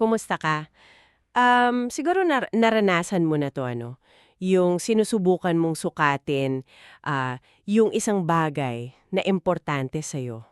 Kumusta ka? Um, siguro nar- naranasan mo na to ano, yung sinusubukan mong sukatin ah, yung isang bagay na importante sa'yo.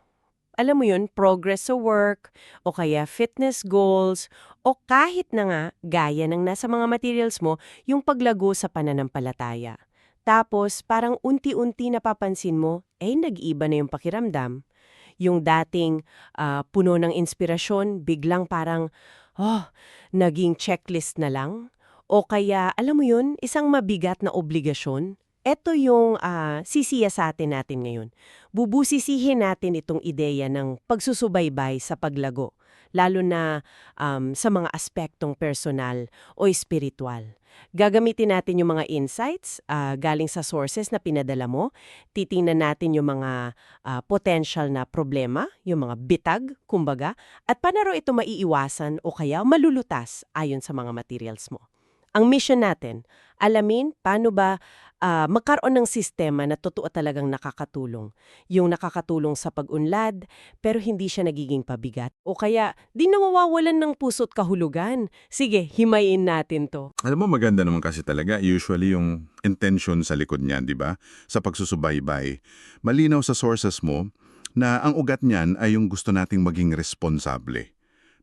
Alam mo yun, progress sa work, o kaya fitness goals, o kahit na nga, gaya ng nasa mga materials mo, yung paglago sa pananampalataya. Tapos, parang unti-unti napapansin mo, eh, nag-iba na yung pakiramdam. Yung dating ah, puno ng inspirasyon, biglang parang, oh, naging checklist na lang. O kaya, alam mo yun, isang mabigat na obligasyon. Ito yung ah, sisiyasatin natin ngayon. Bubusisihin natin itong ideya ng pagsusubaybay sa paglago, lalo na um, sa mga aspektong personal o espiritual. Gagamitin natin yung mga insights ah, galing sa sources na pinadala mo. Titingnan natin yung mga ah, potential na problema, yung mga bitag, kumbaga, at paano ito maiiwasan o kaya malulutas ayon sa mga materials mo. Ang mission natin, alamin paano ba ah, magkaroon ng sistema na totoo talagang nakakatulong. Yung nakakatulong sa pag-unlad, pero hindi siya nagiging pabigat. O kaya, di nawawalan ng puso't kahulugan. Sige, himayin natin to. Alam mo, maganda naman kasi talaga. Usually yung intention sa likod niyan, di ba? Sa pagsusubaybay. Malinaw sa sources mo na ang ugat niyan ay yung gusto nating maging responsable.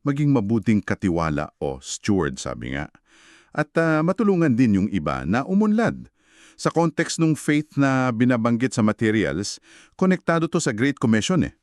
Maging mabuting katiwala o steward, sabi nga. At ah, matulungan din yung iba na umunlad. Sa context ng faith na binabanggit sa materials, konektado to sa Great Commission eh.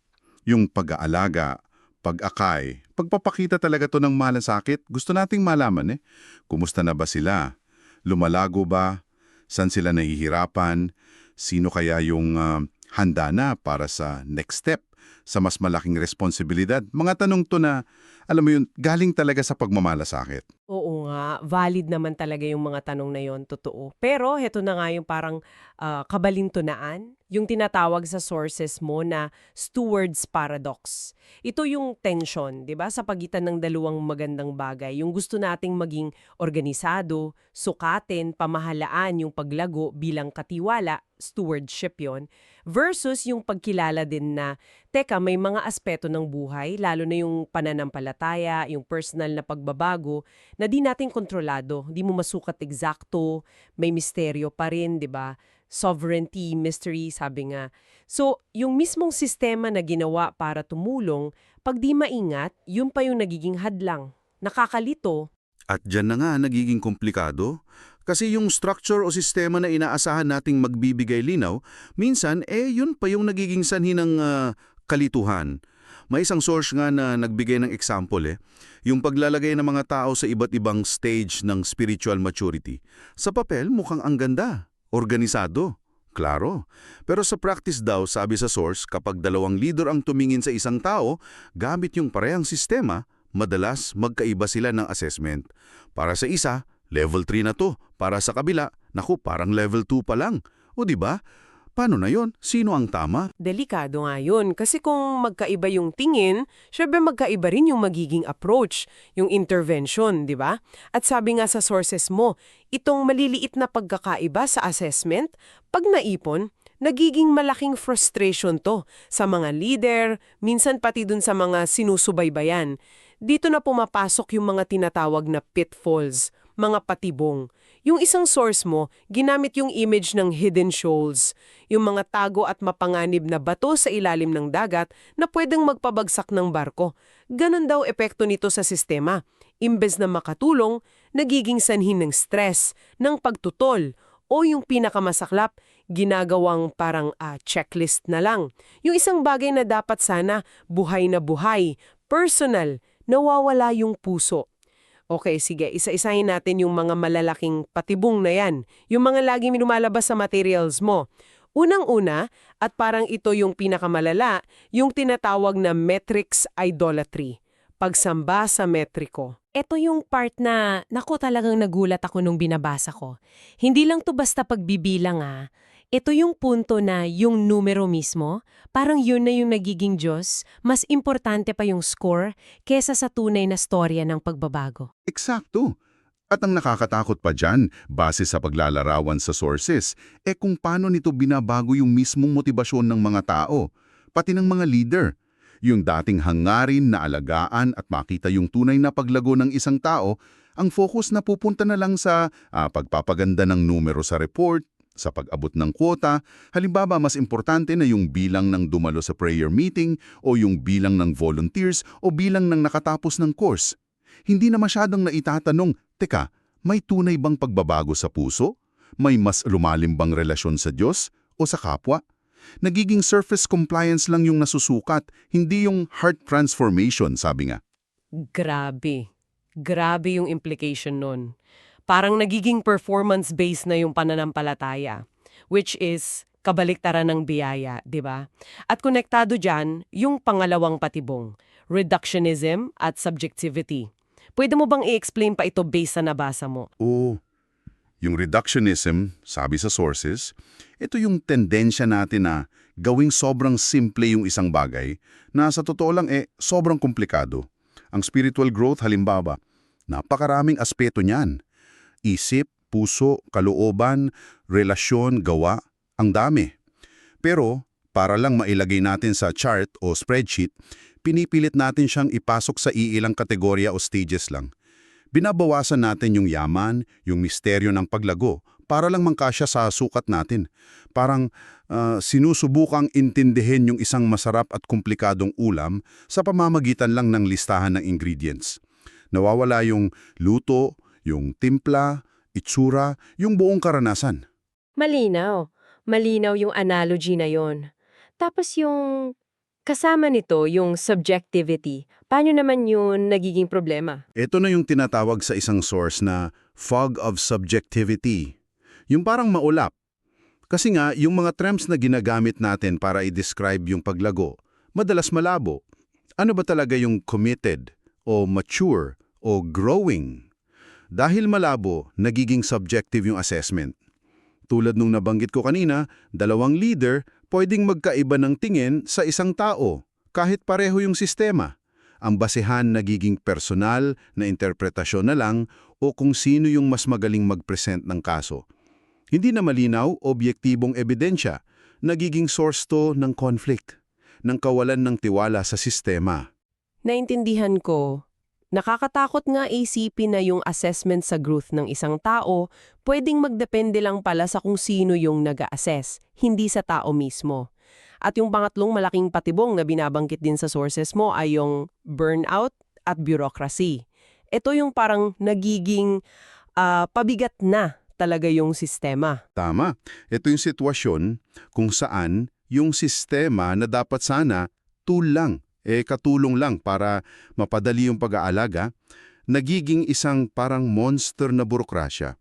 Yung pag-aalaga, pag-akay, pagpapakita talaga to ng malasakit, gusto nating malaman eh. Kumusta na ba sila? Lumalago ba? San sila nahihirapan? Sino kaya yung ah, handa na para sa next step? Sa mas malaking responsibilidad? Mga tanong to na, alam mo yun, galing talaga sa pagmamalasakit. Oo nga, valid naman talaga yung mga tanong na yon, totoo. Pero heto na nga yung parang ah, kabalintunaan, yung tinatawag sa sources mo na steward's paradox. Ito yung tension, 'di ba, sa pagitan ng dalawang magandang bagay. Yung gusto nating maging organisado, sukatin, pamahalaan yung paglago bilang katiwala, stewardship yon, versus yung pagkilala din na teka, may mga aspeto ng buhay, lalo na yung pananampalataya, yung personal na pagbabago, na di natin kontrolado, di mo masukat eksakto, may misteryo pa rin, di ba? Sovereignty, mystery, sabi nga. So, yung mismong sistema na ginawa para tumulong, pag di maingat, yun pa yung nagiging hadlang. Nakakalito, At dyan na nga nagiging komplikado. Kasi yung structure o sistema na inaasahan nating magbibigay linaw, minsan eh yun pa yung nagiging sanhi ng ah, kalituhan. May isang source nga na nagbigay ng example eh, yung paglalagay ng mga tao sa iba't ibang stage ng spiritual maturity. Sa papel mukhang ang ganda, organisado, klaro. Pero sa practice daw, sabi sa source, kapag dalawang leader ang tumingin sa isang tao, gamit yung parehang sistema, madalas magkaiba sila ng assessment. Para sa isa, level 3 na to. Para sa kabila, naku, parang level 2 pa lang. O di ba? Paano na yon? Sino ang tama? Delikado nga yun. Kasi kung magkaiba yung tingin, syempre magkaiba rin yung magiging approach, yung intervention, di ba? At sabi nga sa sources mo, itong maliliit na pagkakaiba sa assessment, pag naipon, nagiging malaking frustration to sa mga leader, minsan pati dun sa mga sinusubaybayan. Dito na pumapasok yung mga tinatawag na pitfalls, mga patibong. Yung isang source mo, ginamit yung image ng hidden shoals, yung mga tago at mapanganib na bato sa ilalim ng dagat na pwedeng magpabagsak ng barko. Ganon daw epekto nito sa sistema. Imbes na makatulong, nagiging sanhin ng stress, ng pagtutol, o yung pinakamasaklap, ginagawang parang ah, checklist na lang. Yung isang bagay na dapat sana buhay na buhay, personal, nawawala yung puso. Okay, sige, isa-isahin natin yung mga malalaking patibong na yan. Yung mga laging lumalabas sa materials mo. Unang-una, at parang ito yung pinakamalala, yung tinatawag na metrics idolatry. Pagsamba sa metriko. Ito yung part na, naku talagang nagulat ako nung binabasa ko. Hindi lang to basta pagbibilang ah. Ito yung punto na yung numero mismo, parang yun na yung nagiging Diyos, mas importante pa yung score kesa sa tunay na storya ng pagbabago. Eksakto. At ang nakakatakot pa dyan, base sa paglalarawan sa sources, eh kung paano nito binabago yung mismong motibasyon ng mga tao, pati ng mga leader. Yung dating hangarin na alagaan at makita yung tunay na paglago ng isang tao, ang focus na pupunta na lang sa ah, pagpapaganda ng numero sa report, sa pag-abot ng kwota, halimbawa mas importante na yung bilang ng dumalo sa prayer meeting o yung bilang ng volunteers o bilang ng nakatapos ng course. Hindi na masyadong naitatanong, teka, may tunay bang pagbabago sa puso? May mas lumalim bang relasyon sa Diyos o sa kapwa? Nagiging surface compliance lang yung nasusukat, hindi yung heart transformation, sabi nga. Grabe. Grabe yung implication nun. Parang nagiging performance-based na yung pananampalataya, which is kabaliktaran ng biyaya, di ba? At konektado dyan, yung pangalawang patibong, reductionism at subjectivity. Pwede mo bang i-explain pa ito based sa nabasa mo? Oo. Yung reductionism, sabi sa sources, ito yung tendensya natin na gawing sobrang simple yung isang bagay na sa totoo lang eh sobrang komplikado. Ang spiritual growth halimbawa, napakaraming aspeto niyan. Isip, puso, kalooban, relasyon, gawa, ang dami. Pero para lang mailagay natin sa chart o spreadsheet, pinipilit natin siyang ipasok sa iilang kategorya o stages lang. Binabawasan natin yung yaman, yung misteryo ng paglago, para lang mangkasya sa sukat natin. Parang ah, sinusubukang intindihin yung isang masarap at komplikadong ulam sa pamamagitan lang ng listahan ng ingredients. Nawawala yung luto, yung timpla, itsura, yung buong karanasan. Malinaw. Malinaw yung analogy na yon. Tapos yung kasama nito, yung subjectivity, paano naman yun nagiging problema? Ito na yung tinatawag sa isang source na fog of subjectivity. Yung parang maulap. Kasi nga, yung mga terms na ginagamit natin para i-describe yung paglago, madalas malabo. Ano ba talaga yung committed, o mature, o growing? Dahil malabo, nagiging subjective yung assessment. Tulad nung nabanggit ko kanina, dalawang leader pwedeng magkaiba ng tingin sa isang tao, kahit pareho yung sistema. Ang basehan nagiging personal na interpretasyon na lang o kung sino yung mas magaling mag-present ng kaso. Hindi na malinaw, obyektibong ebidensya, nagiging source to ng conflict, ng kawalan ng tiwala sa sistema. Naintindihan ko. Nakakatakot nga isipin na yung assessment sa growth ng isang tao pwedeng magdepende lang pala sa kung sino yung nag assess hindi sa tao mismo. At yung pangatlong malaking patibong na binabanggit din sa sources mo ay yung burnout at bureaucracy. Ito yung parang nagiging ah, pabigat na talaga yung sistema. Tama. Ito yung sitwasyon kung saan yung sistema na dapat sana tool lang, eh katulong lang para mapadali yung pag-aalaga, nagiging isang parang monster na burokrasya.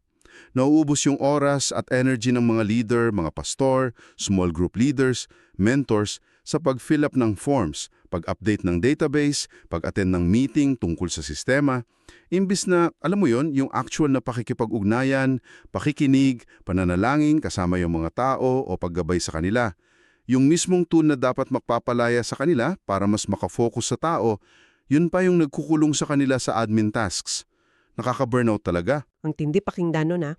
Nauubos yung oras at energy ng mga leader, mga pastor, small group leaders, mentors sa pag-fill up ng forms, pag-update ng database, pag-attend ng meeting tungkol sa sistema. Imbis na, alam mo yon, yung actual na pakikipag-ugnayan, pakikinig, pananalangin kasama yung mga tao o paggabay sa kanila. Yung mismong tool na dapat magpapalaya sa kanila para mas makafocus sa tao, yun pa yung nagkukulong sa kanila sa admin tasks. Nakaka-burnout talaga. Ang tindi pakinggan nun, ha?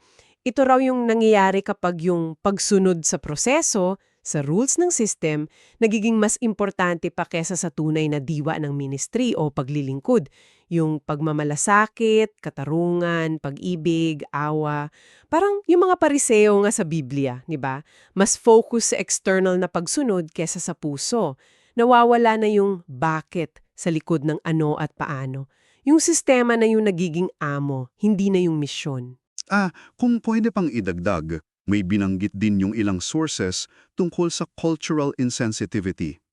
Ito raw yung nangyayari kapag yung pagsunod sa proseso, sa rules ng system, nagiging mas importante pa kesa sa tunay na diwa ng ministry o paglilingkod. Yung pagmamalasakit, katarungan, pag-ibig, awa. Parang yung mga pariseo nga sa Biblia, di ba? Mas focus sa external na pagsunod kesa sa puso. Nawawala na yung bakit sa likod ng ano at paano. Yung sistema na yung nagiging amo, hindi na yung misyon. Ah, kung pwede pang idagdag, may binanggit din yung ilang sources tungkol sa cultural insensitivity.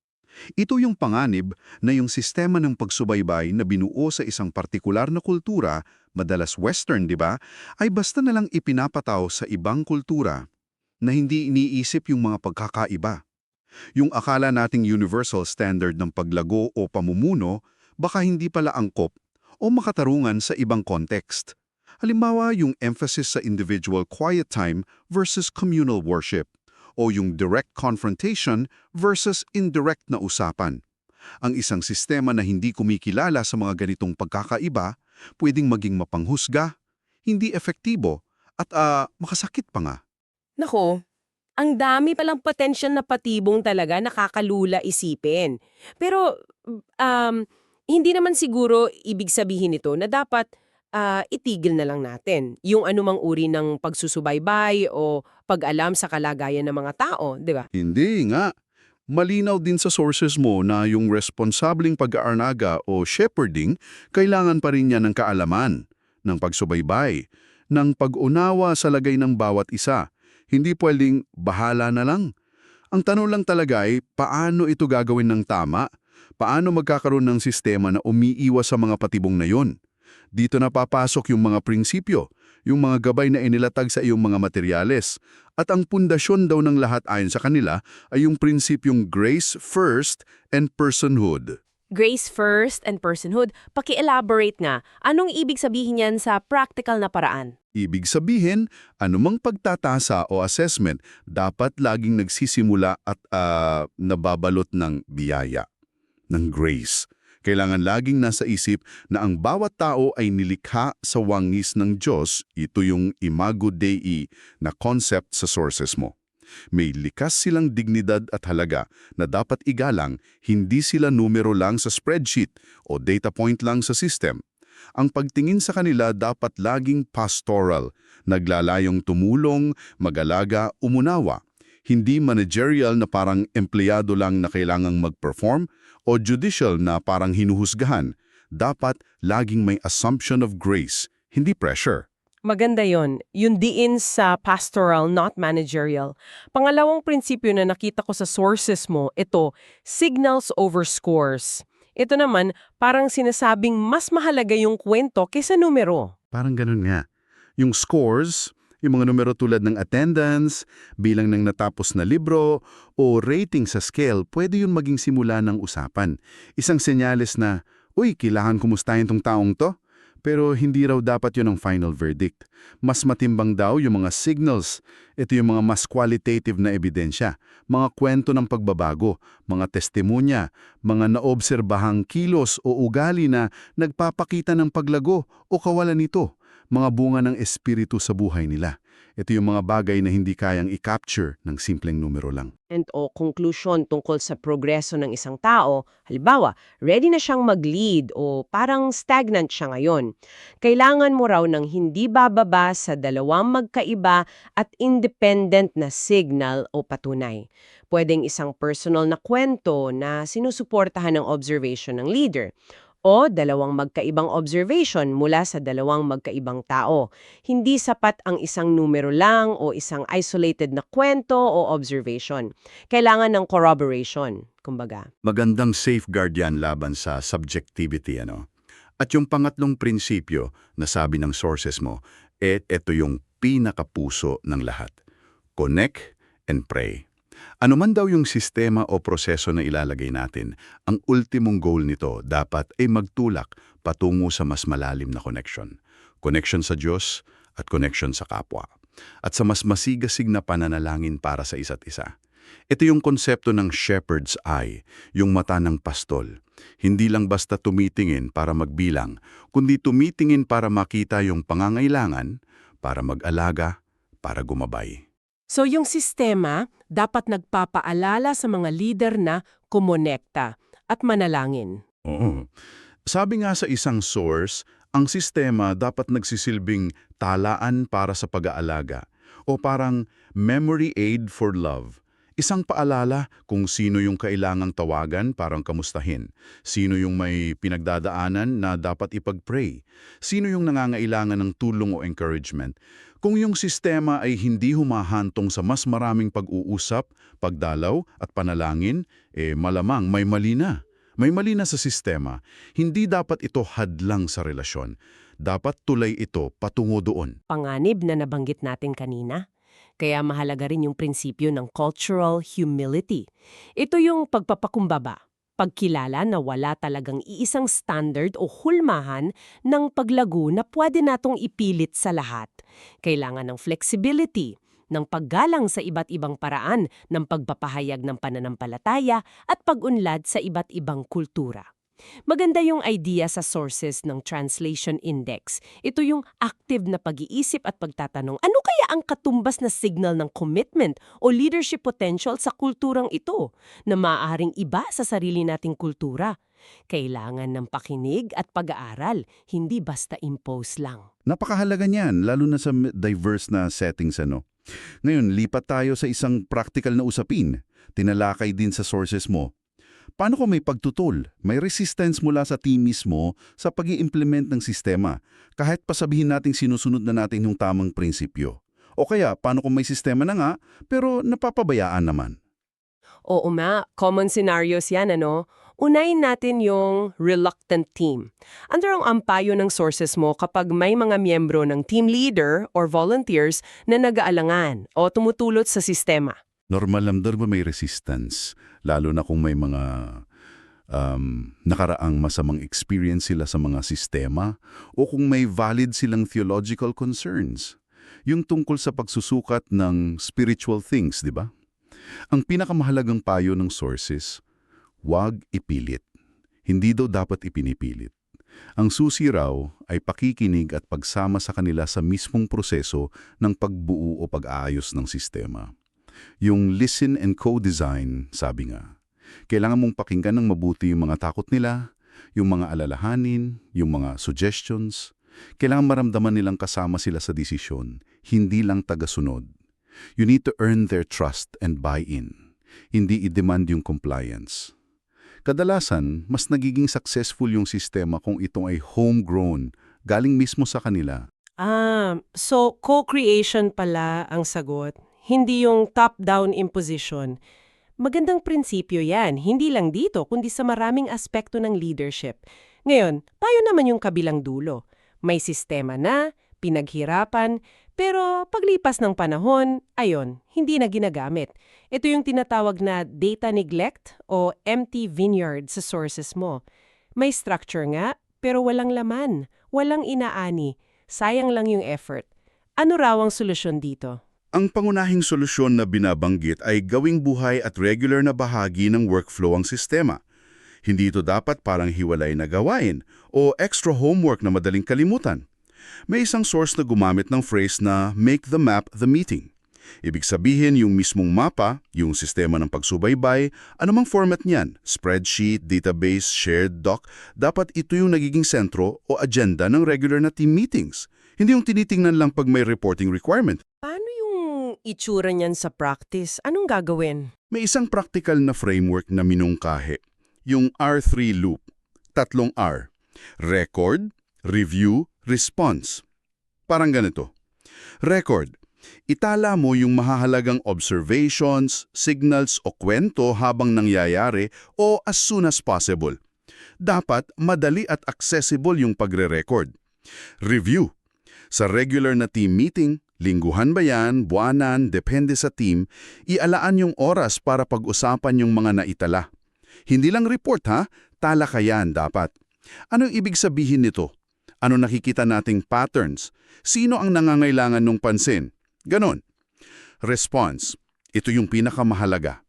Ito yung panganib na yung sistema ng pagsubaybay na binuo sa isang partikular na kultura, madalas Western, di ba, ay basta na lang ipinapataw sa ibang kultura na hindi iniisip yung mga pagkakaiba. Yung akala nating universal standard ng paglago o pamumuno, baka hindi pala angkop o makatarungan sa ibang context. Halimbawa, yung emphasis sa individual quiet time versus communal worship o yung direct confrontation versus indirect na usapan. Ang isang sistema na hindi kumikilala sa mga ganitong pagkakaiba pwedeng maging mapanghusga, hindi efektibo, at ah, makasakit pa nga. Nako, Ang dami palang potential na patibong talaga nakakalula isipin. Pero um, hindi naman siguro ibig sabihin nito na dapat ah, itigil na lang natin yung anumang uri ng pagsusubaybay o pag-alam sa kalagayan ng mga tao, di ba? Hindi nga. Malinaw din sa sources mo na yung responsableng pag-aarnaga o shepherding, kailangan pa rin niya ng kaalaman, ng pagsubaybay, ng pag-unawa sa lagay ng bawat isa. Hindi pwedeng bahala na lang. Ang tanong lang talaga ay paano ito gagawin ng tama? Paano magkakaroon ng sistema na umiiwas sa mga patibong na yon? Dito na papasok yung mga prinsipyo, yung mga gabay na inilatag sa iyong mga materyales. At ang pundasyon daw ng lahat ayon sa kanila ay yung prinsipyong grace first and personhood. Grace first and personhood. Paki-elaborate nga, anong ibig sabihin yan sa practical na paraan? Ibig sabihin, anumang pagtatasa o assessment dapat laging nagsisimula at ah, nababalot ng biyaya, ng grace. Kailangan laging nasa isip na ang bawat tao ay nilikha sa wangis ng Diyos, ito yung imago Dei na concept sa sources mo. May likas silang dignidad at halaga na dapat igalang, hindi sila numero lang sa spreadsheet o data point lang sa system. Ang pagtingin sa kanila dapat laging pastoral, naglalayong tumulong, mag-alaga, umunawa. Hindi managerial na parang empleyado lang na kailangang mag-perform o judicial na parang hinuhusgahan. Dapat laging may assumption of grace, hindi pressure. Maganda yon, yung diin sa pastoral, not managerial. Pangalawang prinsipyo na nakita ko sa sources mo, ito, signals over scores. Ito naman, parang sinasabing mas mahalaga yung kwento kaysa numero. Parang ganun nga. Yung scores, yung mga numero tulad ng attendance, bilang ng natapos na libro, o rating sa scale, pwede yun maging simula ng usapan. Isang senyales na, uy, kailangan kumustahin tong taong to. Pero hindi raw dapat yun ang final verdict. Mas matimbang daw yung mga signals. Ito yung mga mas qualitative na ebidensya. Mga kwento ng pagbabago, mga testimonya, mga naobserbahang kilos o ugali na nagpapakita ng paglago o kawalan nito. Mga bunga ng espiritu sa buhay nila. Ito yung mga bagay na hindi kayang i-capture ng simpleng numero lang. and o conclusion tungkol sa progreso ng isang tao, halimbawa, ready na siyang mag-lead o parang stagnant siya ngayon. Kailangan mo raw ng hindi bababa sa dalawang magkaiba at independent na signal o patunay. Pwedeng isang personal na kwento na sinusuportahan ng observation ng leader o dalawang magkaibang observation mula sa dalawang magkaibang tao. Hindi sapat ang isang numero lang o isang isolated na kwento o observation. Kailangan ng corroboration, kumbaga. Magandang safeguard yan laban sa subjectivity, ano? At yung pangatlong prinsipyo na sabi ng sources mo, et ito yung pinakapuso ng lahat. Connect and pray. Ano man daw yung sistema o proseso na ilalagay natin, ang ultimong goal nito dapat ay magtulak patungo sa mas malalim na connection. Connection sa Diyos at connection sa kapwa. At sa mas masigasig na pananalangin para sa isa't isa. Ito yung konsepto ng shepherd's eye, yung mata ng pastol. Hindi lang basta tumitingin para magbilang, kundi tumitingin para makita yung pangangailangan, para mag-alaga, para gumabay. So yung sistema dapat nagpapaalala sa mga leader na kumonekta at manalangin. Oo. Sabi nga sa isang source, ang sistema dapat nagsisilbing talaan para sa pag-aalaga o parang memory aid for love. Isang paalala kung sino yung kailangang tawagan parang kamustahin, sino yung may pinagdadaanan na dapat ipag-pray, sino yung nangangailangan ng tulong o encouragement. Kung yung sistema ay hindi humahantong sa mas maraming pag-uusap, pagdalaw at panalangin, eh malamang may mali na. May mali na sa sistema. Hindi dapat ito hadlang sa relasyon. Dapat tulay ito patungo doon. Panganib na nabanggit natin kanina. Kaya mahalaga rin yung prinsipyo ng cultural humility. Ito yung pagpapakumbaba, pagkilala na wala talagang iisang standard o hulmahan ng paglago na pwede natong ipilit sa lahat. Kailangan ng flexibility, ng paggalang sa iba't ibang paraan ng pagpapahayag ng pananampalataya at pag-unlad sa iba't ibang kultura. Maganda yung idea sa sources ng Translation Index. Ito yung active na pag-iisip at pagtatanong, ano kaya ang katumbas na signal ng commitment o leadership potential sa kulturang ito na maaaring iba sa sarili nating kultura? Kailangan ng pakinig at pag-aaral, hindi basta impose lang. Napakahalaga niyan, lalo na sa diverse na settings ano. Ngayon, lipat tayo sa isang practical na usapin. Tinalakay din sa sources mo. Paano kung may pagtutol, may resistance mula sa team mismo sa pag implement ng sistema, kahit pasabihin nating sinusunod na natin yung tamang prinsipyo? O kaya, paano kung may sistema na nga, pero napapabayaan naman? Oo nga, common scenarios yan ano. Unayin natin yung reluctant team. Under ang ampayo ng sources mo kapag may mga miyembro ng team leader or volunteers na nag-aalangan o tumutulot sa sistema. Normal doon ba may resistance, lalo na kung may mga um, nakaraang masamang experience sila sa mga sistema o kung may valid silang theological concerns. Yung tungkol sa pagsusukat ng spiritual things, di ba? Ang pinakamahalagang payo ng sources, huwag ipilit. Hindi daw dapat ipinipilit. Ang susi raw ay pakikinig at pagsama sa kanila sa mismong proseso ng pagbuo o pag-aayos ng sistema. Yung listen and co-design, sabi nga. Kailangan mong pakinggan ng mabuti yung mga takot nila, yung mga alalahanin, yung mga suggestions. Kailangan maramdaman nilang kasama sila sa desisyon, hindi lang tagasunod. You need to earn their trust and buy-in, hindi i-demand yung compliance. Kadalasan, mas nagiging successful yung sistema kung itong ay homegrown, galing mismo sa kanila. Ah, so co-creation pala ang sagot. Hindi yung top-down imposition. Magandang prinsipyo yan, hindi lang dito, kundi sa maraming aspekto ng leadership. Ngayon, tayo naman yung kabilang dulo. May sistema na, pinaghirapan, pero paglipas ng panahon, ayon, hindi na ginagamit. Ito yung tinatawag na data neglect o empty vineyard sa sources mo. May structure nga, pero walang laman, walang inaani. Sayang lang yung effort. Ano raw ang solusyon dito? Ang pangunahing solusyon na binabanggit ay gawing buhay at regular na bahagi ng workflow ang sistema. Hindi ito dapat parang hiwalay na gawain o extra homework na madaling kalimutan. May isang source na gumamit ng phrase na make the map the meeting. Ibig sabihin yung mismong mapa, yung sistema ng pagsubaybay, anumang format niyan, spreadsheet, database, shared doc, dapat ito yung nagiging sentro o agenda ng regular na team meetings. Hindi yung tinitingnan lang pag may reporting requirement. Itsura niyan sa practice? Anong gagawin? May isang practical na framework na minungkahi, yung R3 loop. Tatlong R. Record, Review, Response. Parang ganito. Record. Itala mo yung mahahalagang observations, signals o kwento habang nangyayari o as soon as possible. Dapat madali at accessible yung pagre-record. Review. Sa regular na team meeting, lingguhan ba yan, buwanan, depende sa team, ialaan yung oras para pag-usapan yung mga naitala. Hindi lang report ha, talakayan dapat. Anong ibig sabihin nito? Ano nakikita nating patterns? Sino ang nangangailangan ng pansin? Ganon. Response. Ito yung pinakamahalaga.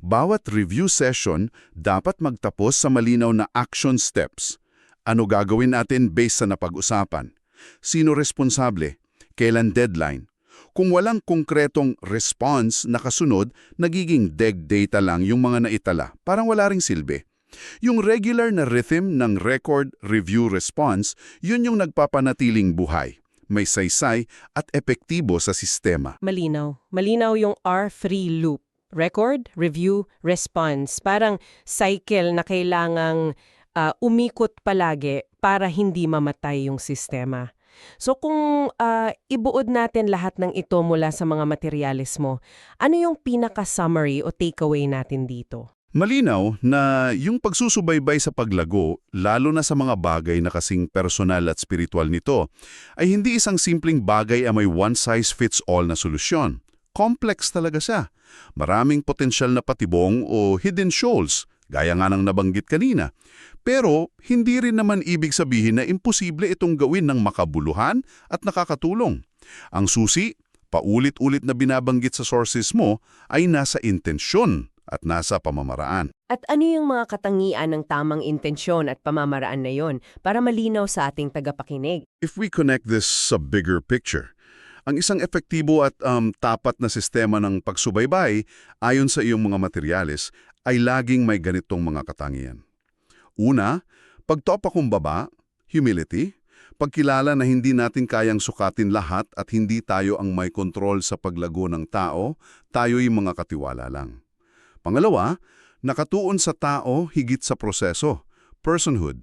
Bawat review session dapat magtapos sa malinaw na action steps. Ano gagawin natin based sa napag-usapan? Sino responsable? Kailan deadline? Kung walang konkretong response na kasunod, nagiging dead data lang yung mga naitala. Parang wala ring silbi. Yung regular na rhythm ng record, review, response, yun yung nagpapanatiling buhay. May saysay at epektibo sa sistema. Malinaw. Malinaw yung R3 loop. Record, review, response. Parang cycle na kailangang ah, umikot palagi para hindi mamatay yung sistema. So kung ah, ibuod natin lahat ng ito mula sa mga materyales mo, ano yung pinaka-summary o takeaway natin dito? Malinaw na yung pagsusubaybay sa paglago, lalo na sa mga bagay na kasing personal at spiritual nito, ay hindi isang simpleng bagay ay may one-size-fits-all na solusyon. Complex talaga siya. Maraming potensyal na patibong o hidden shoals, gaya nga ng nabanggit kanina. Pero hindi rin naman ibig sabihin na imposible itong gawin ng makabuluhan at nakakatulong. Ang susi, paulit-ulit na binabanggit sa sources mo, ay nasa intensyon at nasa pamamaraan. At ano yung mga katangian ng tamang intensyon at pamamaraan na yon para malinaw sa ating tagapakinig? If we connect this sa bigger picture, ang isang epektibo at um, tapat na sistema ng pagsubaybay ayon sa iyong mga materyales ay laging may ganitong mga katangian. Una, pagtopakumbaba, humility, pagkilala na hindi natin kayang sukatin lahat at hindi tayo ang may kontrol sa paglago ng tao, tayo'y mga katiwala lang. Pangalawa, nakatuon sa tao higit sa proseso, personhood.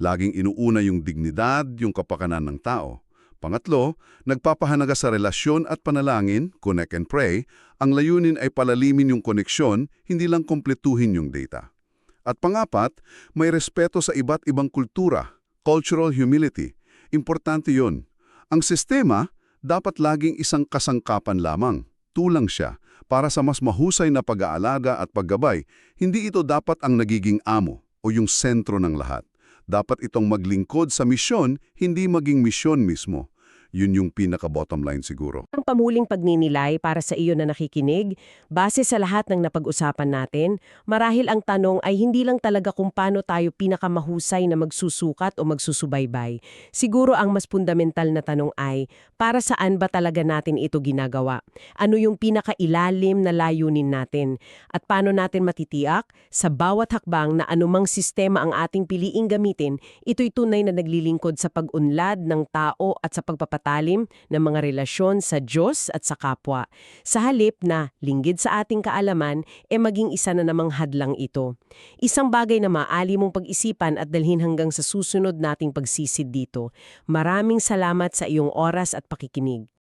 Laging inuuna yung dignidad, yung kapakanan ng tao. Pangatlo, nagpapahanaga sa relasyon at panalangin, connect and pray, ang layunin ay palalimin yung koneksyon, hindi lang kompletuhin yung data. At pangapat, may respeto sa iba't ibang kultura, cultural humility. Importante yon. Ang sistema dapat laging isang kasangkapan lamang, tulang siya, para sa mas mahusay na pag-aalaga at paggabay. Hindi ito dapat ang nagiging amo o yung sentro ng lahat. Dapat itong maglingkod sa misyon, hindi maging misyon mismo. Yun yung pinaka-bottom line siguro. Ang pamuling pagninilay para sa iyo na nakikinig, base sa lahat ng napag-usapan natin, marahil ang tanong ay hindi lang talaga kung paano tayo pinakamahusay na magsusukat o magsusubaybay. Siguro ang mas fundamental na tanong ay, para saan ba talaga natin ito ginagawa? Ano yung pinakailalim na layunin natin? At paano natin matitiyak sa bawat hakbang na anumang sistema ang ating piliing gamitin, ito'y tunay na naglilingkod sa pag-unlad ng tao at sa pagpapatalim ng mga relasyon sa Diyos at sa kapwa. Sa halip na linggid sa ating kaalaman, e maging isa na namang hadlang ito. Isang bagay na maali mong pag-isipan at dalhin hanggang sa susunod nating pagsisid dito. Maraming salamat sa iyong oras at pakikinig.